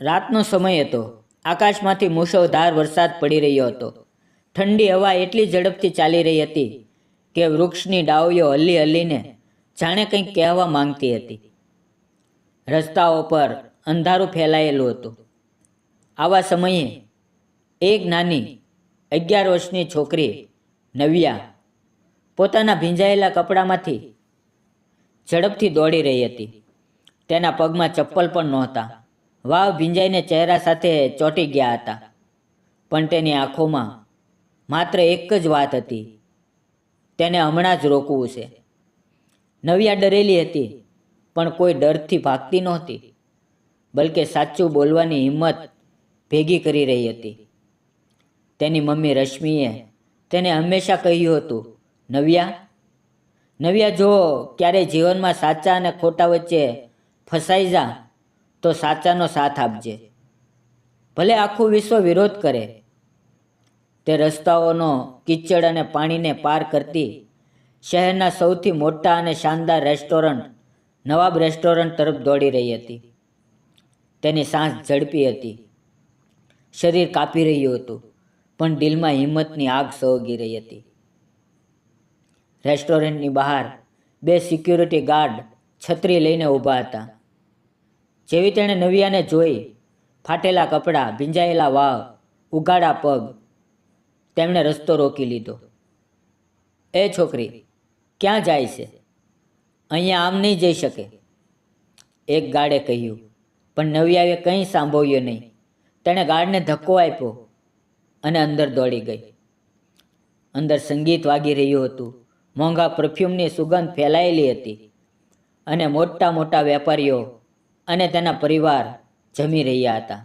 રાતનો સમય હતો. આકાશમાંથી મુશળધાર વરસાદ પડી રહ્યો હતો. ઠંડી હવા એટલી ઝડપથી ચાલી રહી હતી કે વૃક્ષની ડાળીઓ હલી હલીને જાણે કંઈક કહેવા માંગતી હતી. રસ્તાઓ પર અંધારું ફેલાયેલું હતું. આવા સમયે એક નાની અગિયાર વર્ષની છોકરી નવ્યા પોતાના ભીંજાયેલા કપડામાંથી ઝડપથી દોડી રહી હતી. તેના પગમાં ચપ્પલ પણ નહોતા. વાવ ભીંજાઈને ચહેરા સાથે ચોંટી ગયા હતા. પણ તેની આંખોમાં માત્ર એક જ વાત હતી. તેને હમણાં જ રોકવું છે. નવિયા ડરેલી હતી, પણ કોઈ ડરથી ભાગતી નહોતી, બલકે સાચું બોલવાની હિંમત ભેગી કરી રહી હતી. તેની મમ્મી રશ્મિએ તેને હંમેશા કહ્યું હતું, નવ્યા નવ્યા જો ક્યારેય જીવનમાં સાચા અને ખોટા વચ્ચે ફસાઈ જા તો સાચાનો સાથ આપજે. ભલે આખું વિશ્વ વિરોધ કરે. તે રસ્તાઓનો કિચડ અને પાણીને પાર કરતી શહેરના સૌથી મોટા અને શાનદાર રેસ્ટોરન્ટ નવાબ રેસ્ટોરન્ટ તરફ દોડી રહી હતી. તેની સાંસ ઝડપી હતી. શરીર કાપી રહ્યું હતું, પણ દિલમાં હિંમતની આગ સળગી રહી હતી. રેસ્ટોરન્ટની બહાર બે સિક્યુરિટી ગાર્ડ છત્રી લઈને ઊભા હતા. જેવી તેણે નવિયાને જોઈ, ફાટેલા કપડાં, ભીંજાયેલા વાવ ઉઘાડા પગ, તેમણે રસ્તો રોકી લીધો. એ છોકરી, ક્યાં જાય છે? અહીંયા આમ નહીં જઈ શકે. એક ગાડે કહ્યું, પણ નવિયાએ કંઈ સાંભળ્યું નહીં. તેણે ગાર્ડને ધક્કો આપ્યો અને અંદર દોડી ગઈ. અંદર સંગીત વાગી રહ્યું હતું. મોંઘા પરફ્યુમની સુગંધ ફેલાયેલી હતી. અને મોટા મોટા વેપારીઓ અને તેના પરિવાર જમી રહ્યા હતા.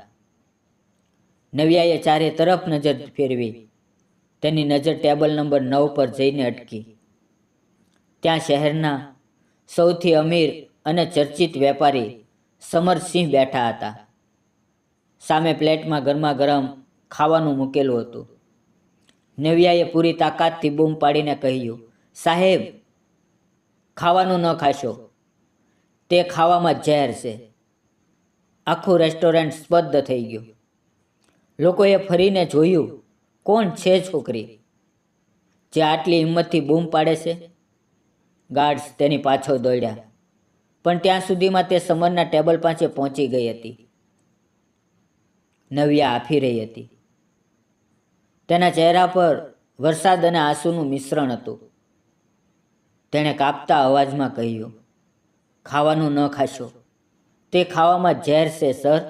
નવ્યાએ ચારે તરફ નજર ફેરવી. તેની નજર ટેબલ નંબર નવ પર જઈને અટકી. ત્યાં શહેરના સૌથી અમીર અને ચર્ચિત વેપારી સમરસિંહ બેઠા હતા. સામે પ્લેટમાં ગરમા ગરમ ખાવાનું મૂકેલું હતું. નવ્યાએ પૂરી તાકાતથી બૂમ પાડીને કહ્યું, સાહેબ, ખાવાનું ન ખાશો. તે ખાવામાં ઝેર છે. આખું રેસ્ટોરન્ટ સ્પર્ધ થઈ ગયું. લોકોએ ફરીને જોયું, કોણ છે છોકરી? જે આટલી હિંમતથી બૂમ પાડે છે? ગાર્ડ્સ તેની પાછળ દોડ્યા, પણ ત્યાં સુધીમાં તે સમરના ટેબલ પાસે પહોંચી ગઈ હતી. નવ્યા આફી રહી હતી. તેના ચહેરા પર વરસાદ અને આંસુનું મિશ્રણ હતું. તેણે કાપતા અવાજમાં કહ્યું, ખાવાનું ન ખાશો. તે ખાવામાં ઝેર છે સર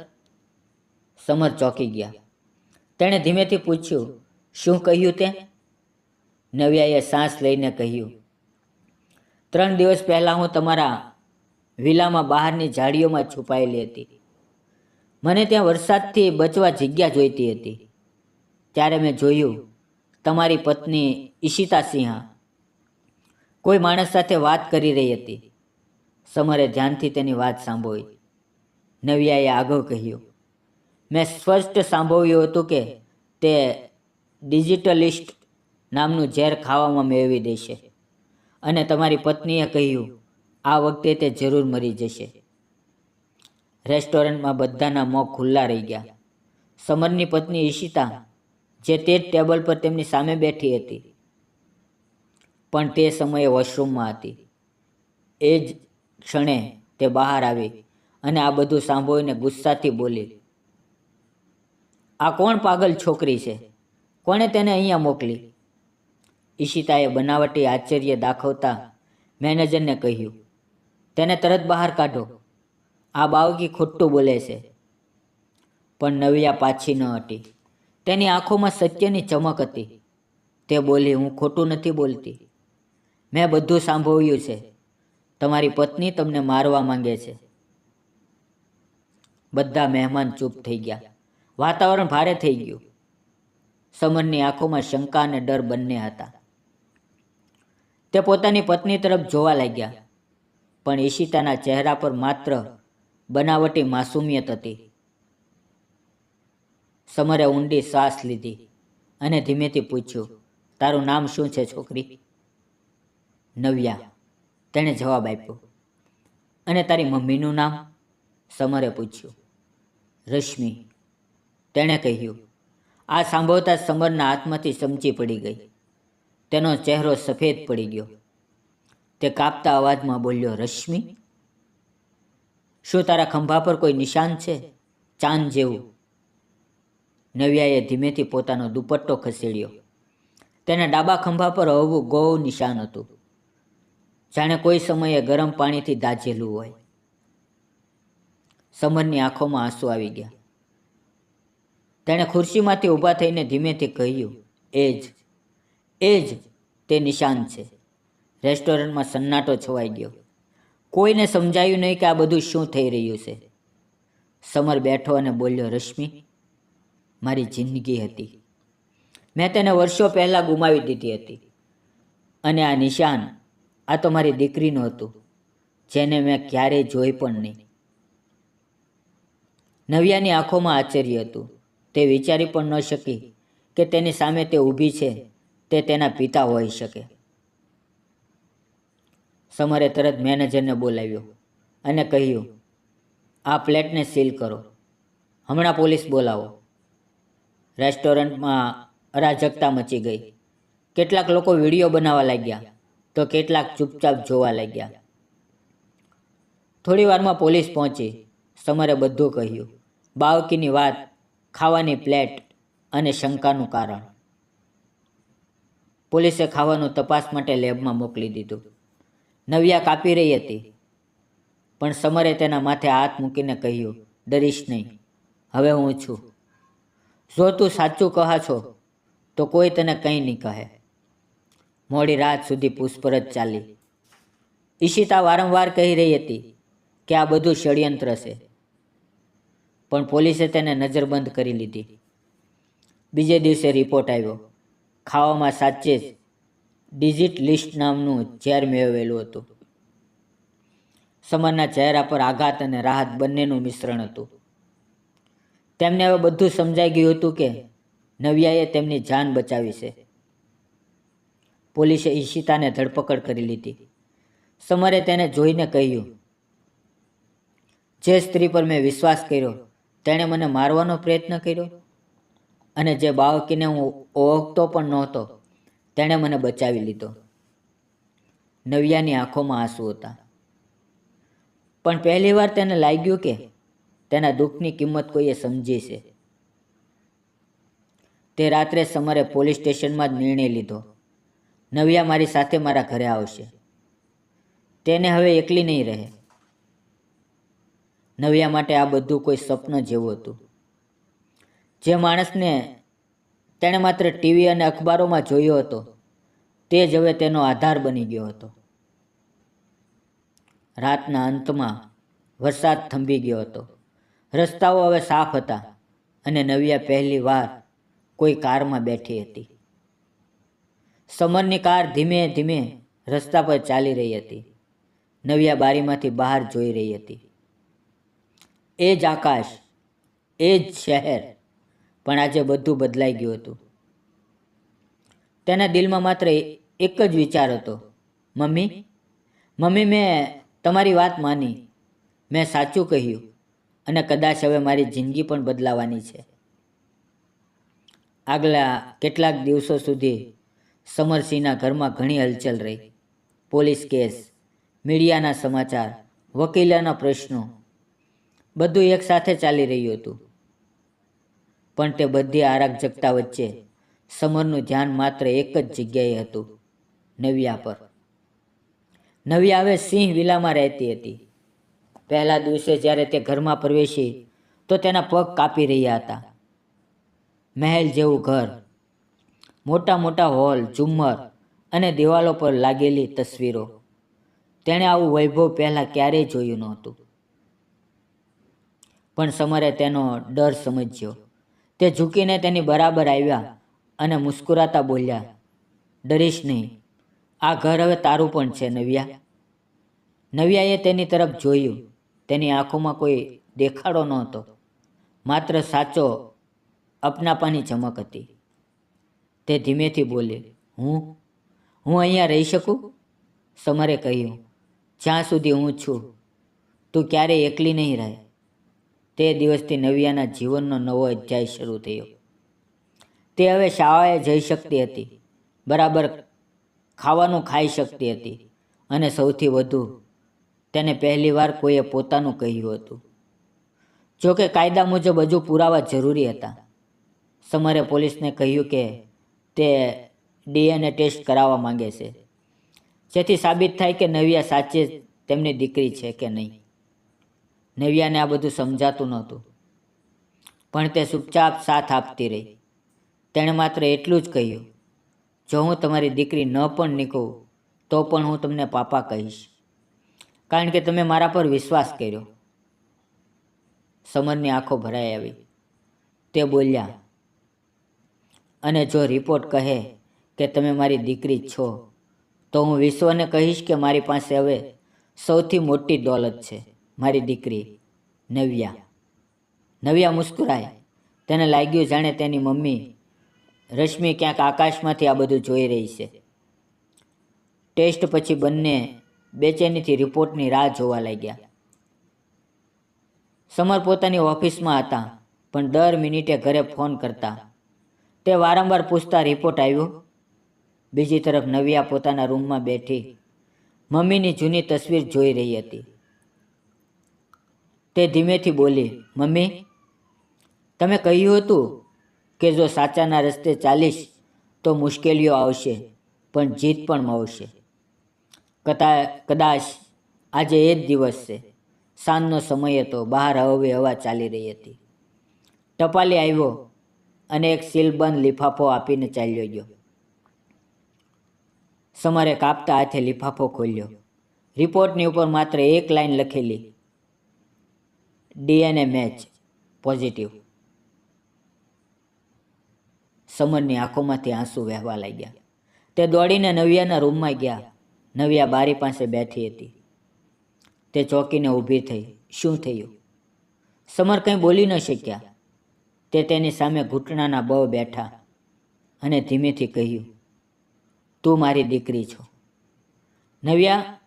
સમર ચોંકી ગયા. તેણે ધીમેથી પૂછ્યું, શું કહ્યું તે? નવ્યાએ સાંસ લઈને કહ્યું, ત્રણ દિવસ પહેલાં હું તમારા વિલામાં બહારની ઝાડીઓમાં છુપાયેલી હતી. મને ત્યાં વરસાદથી બચવા જગ્યા જોઈતી હતી. ત્યારે મેં જોયું, તમારી પત્ની ઈશિતા સિંહા કોઈ માણસ સાથે વાત કરી રહી હતી. સમરે ધ્યાનથી તેની વાત સાંભળી. નવ્યાએ આગળ કહ્યું, મેં સ્પષ્ટ સાંભળ્યું હતું કે તે ડિજિટલિસ્ટ નામનું ઝેર ખાવામાં મેળવી દેશે. અને તમારી પત્નીએ કહ્યું, આ વખતે તે જરૂર મરી જશે. રેસ્ટોરન્ટમાં બધાના મોં ખુલ્લા રહી ગયા. સમરની પત્ની ઈશિતા, જે તે જ ટેબલ પર તેમની સામે બેઠી હતી, પણ તે સમયે વોશરૂમમાં હતી. એ જ ક્ષણે તે બહાર આવી અને આ બધું સાંભળીને ગુસ્સાથી બોલી, આ કોણ પાગલ છોકરી છે? કોણે તેને અહીંયા મોકલી? ઈશિતાએ બનાવટી આશ્ચર્ય દાખવતા મેનેજરને કહ્યું, તેને તરત બહાર કાઢો. આ બાવકી ખોટું બોલે છે. પણ નવિયા પાછી ન હતી તેની આંખોમાં સત્યની ચમક હતી. તે બોલી, હું ખોટું નથી બોલતી. મેં બધું સાંભળ્યું છે. તમારી પત્ની તમને મારવા માંગે છે. બધા મહેમાન ચૂપ થઈ ગયા. વાતાવરણ ભારે થઈ ગયું. સમરની આંખોમાં શંકા અને ડર બંને હતા. તે પોતાની પત્ની તરફ જોવા લાગ્યા, પણ ઈશિતાના ચહેરા પર માત્ર બનાવટી માસુમિયત હતી. સમરે ઊંડી શ્વાસ લીધી અને ધીમેથી પૂછ્યું, તારું નામ શું છે, છોકરી? નવ્યા, તેણે જવાબ આપ્યો. અને તારી મમ્મીનું નામ? સમરે પૂછ્યું. રશ્મિ. તેણે કહ્યું, આ સાંભળતા સમરના હાથમાંથી સમજી પડી ગઈ. તેનો ચહેરો સફેદ પડી ગયો. તે કાપતા અવાજમાં બોલ્યો, રશ્મિ, શું તારા ખંભા પર કોઈ નિશાન છે? ચાંદ જેવું. નવ્યાએ ધીમેથી પોતાનો દુપટ્ટો ખસેડ્યો. તેના ડાબા ખંભા પર હવું ગૌ નિશાન હતું. જાણે કોઈ સમયે ગરમ પાણીથી દાઝેલું હોય. સમરની આંખોમાં આંસુ આવી ગયા. તેણે ખુરશીમાંથી ઊભા થઈને ધીમેથી કહ્યું એ જ એ જ તે નિશાન છે. રેસ્ટોરન્ટમાં સન્નાટો છવાઈ ગયો. કોઈને સમજાયું નહીં કે આ બધું શું થઈ રહ્યું છે. સમર બેઠો અને બોલ્યો, રશ્મિ, મારી જિંદગી હતી. મેં તેને વર્ષો પહેલાં ગુમાવી દીધી હતી. અને આ નિશાન, આ તો મારી દીકરીનું હતું, જેને મેં ક્યારેય જોઈ પણ નહીં. નવ્યાની આંખોમાં આશ્ચર્ય હતું. તે વિચારી પણ ન શકી કે તેની સામે તે ઊભી છે. તે તેના પિતા હોઈ શકે. સમરે તરત મેનેજરને બોલાવ્યો અને કહ્યું, આ પ્લેટને સીલ કરો. હમણાં પોલીસ બોલાવો. રેસ્ટોરન્ટમાં અરાજકતા મચી ગઈ. કેટલાક લોકો વીડિયો બનાવવા લાગ્યા તો કેટલાક ચૂપચાપ જોવા લાગ્યા. થોડી વારમાં પોલીસ પહોંચી સમરે બધું કહ્યું. બાવકીની વાત ખાવાની પ્લેટ અને શંકાનું કારણ. પોલીસે ખાવાનું તપાસ માટે લેબમાં મોકલી દીધું. નવ્યા કાપી રહી હતી. પણ સમરે તેના માથે હાથ મૂકીને કહ્યું, ડરીશ નહીં. હવે હું છું. જો તું સાચું કહા છો, તો કોઈ તને કંઈ નહીં કહે. મોડી રાત સુધી પૂછપરછ ચાલી. ઈશિતા વારંવાર કહી રહી હતી કે આ બધું ષડયંત્ર છે. પણ પોલીસે તેને નજરબંધ કરી લીધી. બીજે દિવસે રિપોર્ટ આવ્યો. ખાવામાં સાચે જ ડિજિટ લિસ્ટ નામનું ઝેર મેળવેલું હતું. સમરના ચહેરા પર આઘાત અને રાહત બંનેનું મિશ્રણ હતું. તેમને હવે બધું સમજાઈ ગયું હતું કે નવ્યાએ તેમની જાન બચાવી છે. પોલીસે ઈશિતાને ધરપકડ કરી લીધી. સમરે તેને જોઈને કહ્યું જે સ્ત્રી પર મેં વિશ્વાસ કર્યો, તેણે મને મારવાનો પ્રયત્ન કર્યો. અને જે બાળકીને હું ઓળખતો પણ નહોતો, તેણે મને બચાવી લીધો. નવ્યાની આંખોમાં આંસુ હતા. પણ પહેલીવાર તેને લાગ્યું કે તેના દુઃખની કિંમત કોઈએ સમજી છે. તે રાત્રે સમરે પોલીસ સ્ટેશનમાં જ નિર્ણય લીધો. નવ્યા મારી સાથે મારા ઘરે આવશે. તેને હવે એકલી નહીં રહે. નવ્યા માટે આ બધું કોઈ સ્વપ્ન જેવું હતું. જે માણસને તેણે માત્ર ટીવી અને અખબારોમાં જોયો હતો, તે જ હવે તેનો આધાર બની ગયો હતો. રાતના અંતમાં વરસાદ થંભી ગયો હતો. રસ્તાઓ હવે સાફ હતા અને નવ્યા પહેલી વાર કોઈ કારમાં બેઠી હતી. સમરની કાર ધીમે ધીમે રસ્તા પર ચાલી રહી હતી. નવ્યા બારીમાંથી બહાર જોઈ રહી હતી. એ જ આકાશ, એ જ શહેર. પણ આજે બધું બદલાઈ ગયું હતું. તેના દિલમાં માત્ર એક જ વિચાર હતો. મમ્મી મમ્મી, મેં તમારી વાત માની. મેં સાચું કહ્યું. અને કદાચ હવે મારી જિંદગી પણ બદલાવાની છે. આગલા કેટલાક દિવસો સુધી સમરસિંહના ઘરમાં ઘણી હલચલ રહી. પોલીસ કેસ, મીડિયાના સમાચાર, વકીલાના પ્રશ્નો બધું એકસાથે ચાલી રહ્યું હતું. પણ તે બધી આરાગજકતા વચ્ચે સમરનું ધ્યાન માત્ર એક જ જગ્યાએ હતું, નવ્યા પર. નવ્યા હવે સિંહ વિલામાં રહેતી હતી. પહેલા દિવસે જ્યારે તે ઘરમાં પ્રવેશી, તો તેના પગ કાપી રહ્યા હતા. મહેલ જેવું ઘર, મોટા મોટા હોલ, ઝુમ્મર અને દિવાલો પર લાગેલી તસવીરો. તેણે આવું વૈભવ પહેલાં ક્યારેય જોયું નહોતું. પણ સમરે તેનો ડર સમજ્યો. તે ઝૂકીને તેની બરાબર આવ્યા અને મુસ્કુરાતા બોલ્યા, ડરીશ નહીં. આ ઘર હવે તારું પણ છે, નવ્યા. નવ્યાએ તેની તરફ જોયું. તેની આંખોમાં કોઈ દેખાડો નહોતો. માત્ર સાચો અપનાપાની ચમક હતી. તે ધીમેથી બોલી, હું? હું અહીંયા રહી શકું? સમરે કહ્યું, જ્યાં સુધી હું છું. તું ક્યારેય એકલી નહીં રહે. તે દિવસથી નવ્યાના જીવનનો નવો અધ્યાય શરૂ થયો. તે હવે શાળાએ જઈ શકતી હતી. બરાબર ખાવાનું ખાઈ શકતી હતી અને સૌથી વધુ તેને પહેલીવાર કોઈએ પોતાનું કહ્યું હતું. જો કે કાયદા મુજબ હજુ પુરાવા જરૂરી હતા. સમરે પોલીસને કહ્યું કે તે ડીએનએ ટેસ્ટ કરાવવા માંગે છે. જેથી સાબિત થાય કે નવ્યા સાચે તેમની દીકરી છે કે નહીં. નવ્યાને આ બધું સમજાતું નહોતું. પણ તે ચૂપચાપ સાથ આપતી રહી. તેણે માત્ર એટલું જ કહ્યું, જો હું તમારી દીકરી ન પણ નીકળું, તો પણ હું તમને પાપા કહીશ. કારણ કે તમે મારા પર વિશ્વાસ કર્યો. સમરની આંખો ભરાઈ આવી. તે બોલ્યા, અને જો રિપોર્ટ કહે કે તમે મારી દીકરી છો, તો હું વિશ્વને કહીશ કે મારી પાસે હવે સૌથી મોટી દોલત છે. મારી દીકરી નવ્યા. નવ્યા મુસ્કુરાય. તેને લાગ્યું જાણે તેની મમ્મી રશ્મિ ક્યાંક આકાશમાંથી આ બધું જોઈ રહી છે. ટેસ્ટ પછી બંને બેચેનીથી રિપોર્ટની રાહ જોવા લાગ્યા. સમર પોતાની ઓફિસમાં હતા, પણ દર મિનિટે ઘરે ફોન કરતા. તે વારંવાર પૂછતા રિપોર્ટ આવ્યો. બીજી તરફ નવ્યા પોતાના રૂમમાં બેઠી મમ્મીની જૂની તસવીર જોઈ રહી હતી. તે ધીમેથી બોલી, મમ્મી, તમે કહ્યું હતું કે જો સાચાના રસ્તે ચાલીશ તો મુશ્કેલીઓ આવશે, પણ જીત પણ મળશે. કદા કદાચ આજે એ જ દિવસ છે. સાંજનો સમય હતો, બહાર હવે હવા ચાલી રહી હતી. ટપાલી આવ્યો અને એક સીલબંધ લિફાફો આપીને ચાલ્યો ગયો. સમરે કાપતા હાથે લિફાફો ખોલ્યો. રિપોર્ટની ઉપર માત્ર એક લાઈન લખેલી ડીએનએ મેચ પોઝિટિવ. સમરની આંખોમાંથી આંસુ વહેવા લાગ્યા. તે દોડીને નવ્યાના રૂમમાં ગયા. નવિયા બારી પાસે બેઠી હતી. તે ચોકીને ઊભી થઈ. શું થયું? સમર કંઈ બોલી ન શક્યા. તે તેની સામે ઘૂંટણાના બહુ બેઠા અને ધીમેથી કહ્યું, તું મારી દીકરી છો. નવ્યા,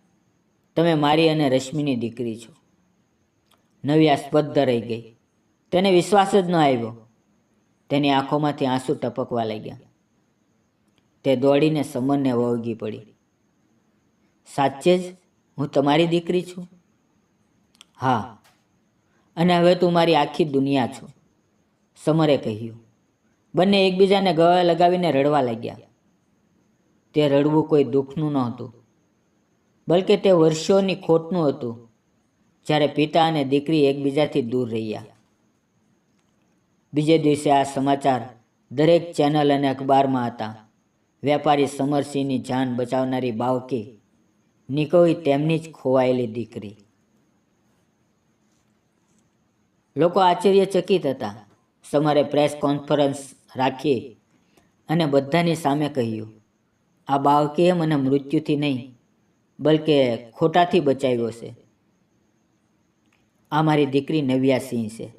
તમે મારી અને રશ્મિની દીકરી છો. નવ્યા આસ્પદ રહી ગઈ. તેને વિશ્વાસ જ ન આવ્યો. તેની આંખોમાંથી આંસુ ટપકવા લાગ્યા. તે દોડીને સમરને વળગી પડી. સાચે જ હું તમારી દીકરી છું? હા. અને હવે તું મારી આખી દુનિયા છો. સમરે કહ્યું. બંને એકબીજાને ગળે લગાવીને રડવા લાગ્યા. તે રડવું કોઈ દુઃખનું નહોતું. બલકે તે વર્ષોની ખોટનું હતું. જ્યારે પિતા અને દીકરી એકબીજાથી દૂર રહ્યા. બીજે દિવસે આ સમાચાર દરેક ચેનલ અને અખબારમાં હતા. વેપારી સમરસિંહની જાન બચાવનારી બાવકી નિકોઈ તેમની જ ખોવાયેલી દીકરી. લોકો આશ્ચર્યચકિત હતા. સમરે પ્રેસ કોન્ફરન્સ રાખી અને બધાની સામે કહ્યું, આ બાળકીએ મને મૃત્યુથી નહીં, બલકે ખોટાથી બચાવ્યો છે. આ મારી દીકરી નવ્યા સિંહ છે.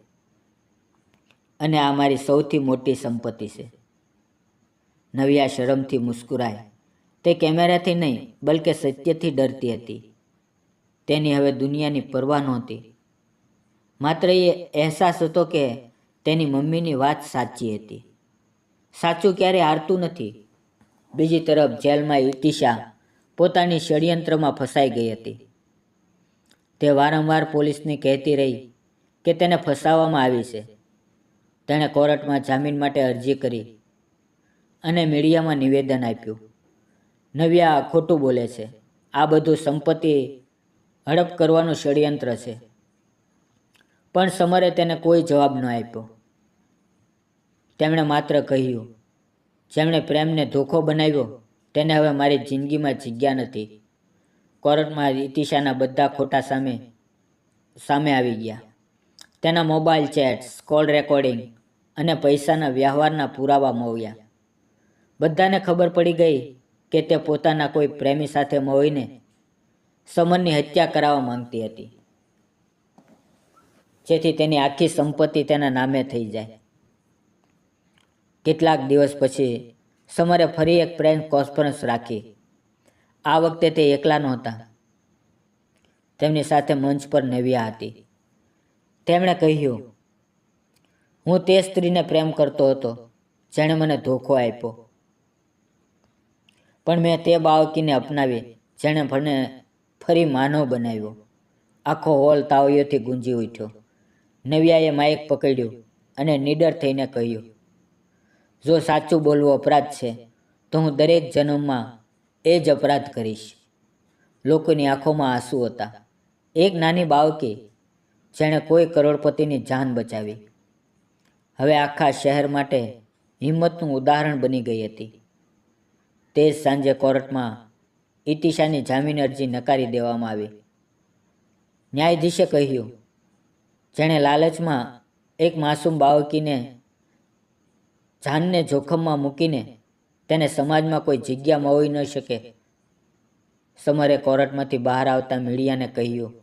અને આ મારી સૌથી મોટી સંપત્તિ છે. નવ્યા શરમથી મુસ્કુરાય. તે કેમેરાથી નહીં, બલકે સત્યથી ડરતી હતી. તેની હવે દુનિયાની પરવા નહોતી. માત્ર એ અહેસાસ હતો કે તેની મમ્મીની વાત સાચી હતી. સાચું ક્યારે હારતું નથી. બીજી તરફ જેલમાં ઇતિશા પોતાની ષડયંત્રમાં ફસાઈ ગઈ હતી. તે વારંવાર પોલીસને કહેતી રહી કે તેને ફસાવવામાં આવી છે. તેણે કોર્ટમાં જામીન માટે અરજી કરી અને મીડિયામાં નિવેદન આપ્યું. નવ્યા ખોટું બોલે છે. આ બધું સંપત્તિ હડપ કરવાનું ષડયંત્ર છે. પણ સમરે તેને કોઈ જવાબ ન આપ્યો. તેમણે માત્ર કહ્યું, જેમણે પ્રેમને ધોખો બનાવ્યો, તેને હવે મારી જિંદગીમાં જગ્યા નથી. કોર્ટમાં ઇતિશાના બધા ખોટા સામે સામે આવી ગયા. તેના મોબાઈલ ચેટ્સ, કોલ રેકોર્ડિંગ અને પૈસાના વ્યવહારના પુરાવા મળ્યા બધાને ખબર પડી ગઈ કે તે પોતાના કોઈ પ્રેમી સાથે મળીને સમરની હત્યા કરાવવા માંગતી હતી. જેથી તેની આખી સંપત્તિ તેના નામે થઈ જાય. કેટલાક દિવસ પછી સમરે ફરી એક પ્રેમ કોન્ફરન્સ રાખી. આ વખતે તે એકલા નહોતા. તેમની સાથે મંચ પર નવ્યા હતી. તેમણે કહ્યું, હું તે સ્ત્રીને પ્રેમ કરતો હતો, જેણે મને ધોખો આપ્યો. પણ મેં તે બાળકીને અપનાવી, જેણે મને ફરી માનવ બનાવ્યો. આખો હોલ તાવડીઓથી ગુંજી ઉઠ્યો. નવ્યાએ માઇક પકડ્યું અને નીડર થઈને કહ્યું, જો સાચું બોલવું અપરાધ છે, તો હું દરેક જન્મમાં એ જ અપરાધ કરીશ. લોકોની આંખોમાં આંસુ હતા. એક નાની બાળકી જેણે કોઈ કરોડપતિની જાન બચાવી. હવે આખા શહેર માટે હિંમતનું ઉદાહરણ બની ગઈ હતી. તે જ સાંજે કોર્ટમાં ઇતિશાની જામીન અરજી નકારી દેવામાં આવી. ન્યાયાધીશે કહ્યું, જેણે લાલચમાં એક માસૂમ બાળકીને જાનને જોખમમાં મૂકીને તેને સમાજમાં કોઈ જગ્યા મળી ન શકે. સમરે કોર્ટમાંથી બહાર આવતા મીડિયાને કહ્યું,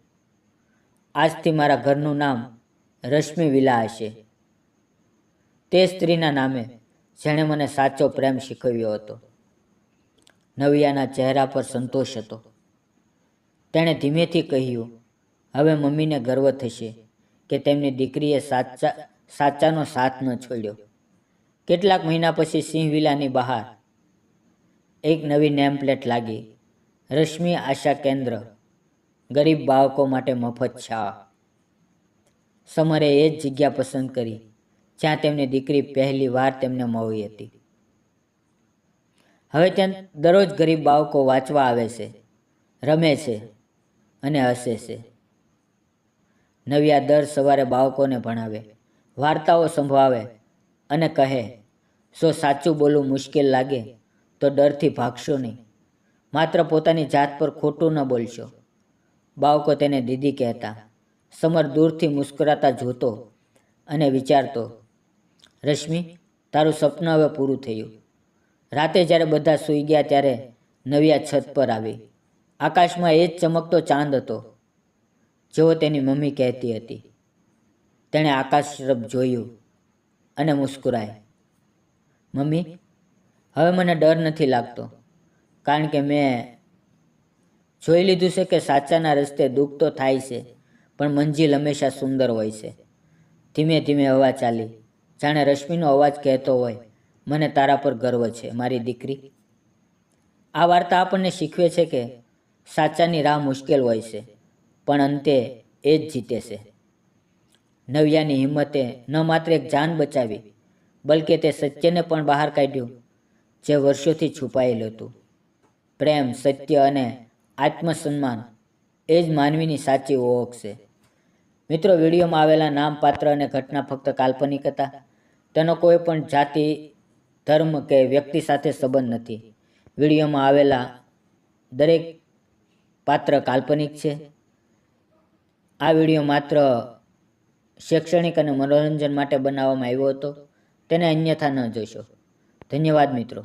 આજથી મારા ઘરનું નામ રશ્મિ વિલા હશે. તે સ્ત્રીના નામે જેણે મને સાચો પ્રેમ શીખવ્યો હતો. નવિયાના ચહેરા પર સંતોષ હતો. તેણે ધીમેથી કહ્યું, હવે મમ્મીને ગર્વ થશે કે તેમની દીકરીએ સાચા, સાચાનો સાથ ન છોડ્યો. કેટલાક મહિના પછી સિંહ વિલાની બહાર એક નવી નેમ પ્લેટ લાગી. રશ્મિ આશા કેન્દ્ર. ગરીબ બાળકો માટે મફત શાળા. સમરે એ જ જગ્યા પસંદ કરી, જ્યાં તેમની દીકરી પહેલી વાર તેમને મળી હતી. હવે ત્યાં દરરોજ ગરીબ બાળકો વાંચવા આવે છે, રમે છે અને હસે છે. નવિયા દર સવારે બાળકોને ભણાવે, વાર્તાઓ સંભળાવે અને કહે, શું સાચું બોલવું મુશ્કેલ લાગે? તો ડરથી ભાગશો નહીં. માત્ર પોતાની જાત પર ખોટું ન બોલશો. બાળકો તેને દીદી કહેતા, સમર દૂરથી મુસ્કરાતા જોતો અને વિચારતો, રશ્મિ, તારું સપનું હવે પૂરું થયું. રાતે જ્યારે બધા સૂઈ ગયા ત્યારે નવિયા છત પર આવી. આકાશમાં એ જ ચમકતો ચાંદ હતો, જેવો તેની મમ્મી કહેતી હતી. તેણે આકાશ તરફ જોયું અને મુસ્કુરાય. મમ્મી હવે મને ડર નથી લાગતો. કારણ કે મેં જોઈ લીધું છે કે સાચાના રસ્તે દુઃખ તો થાય છે, પણ મંજિલ હંમેશા સુંદર હોય છે. ધીમે ધીમે હવા ચાલી, જાણે રશ્મિનો અવાજ કહેતો હોય, મને તારા પર ગર્વ છે, મારી દીકરી. આ વાર્તા આપણને શીખવે છે કે સાચાની રાહ મુશ્કેલ હોય છે, પણ અંતે એ જ જીતે છે. નવ્યાની હિંમતે ન માત્ર એક જાન બચાવી, બલકે તે સત્યને પણ બહાર કાઢ્યું. જે વર્ષોથી છુપાયેલું હતું. પ્રેમ, સત્ય અને આત્મસન્માન એ જ માનવીની સાચી ઓળખ છે. મિત્રો, વિડીયોમાં આવેલા નામ, પાત્ર અને ઘટના ફક્ત કાલ્પનિક હતા. તેનો કોઈ પણ જાતિ, ધર્મ કે વ્યક્તિ સાથે સંબંધ નથી. વિડીયોમાં આવેલા દરેક પાત્ર કાલ્પનિક છે. આ વીડિયો માત્ર શૈક્ષણિક અને મનોરંજન માટે બનાવવામાં આવ્યો હતો. તેને અન્યથા ન જોશો. ધન્યવાદ મિત્રો.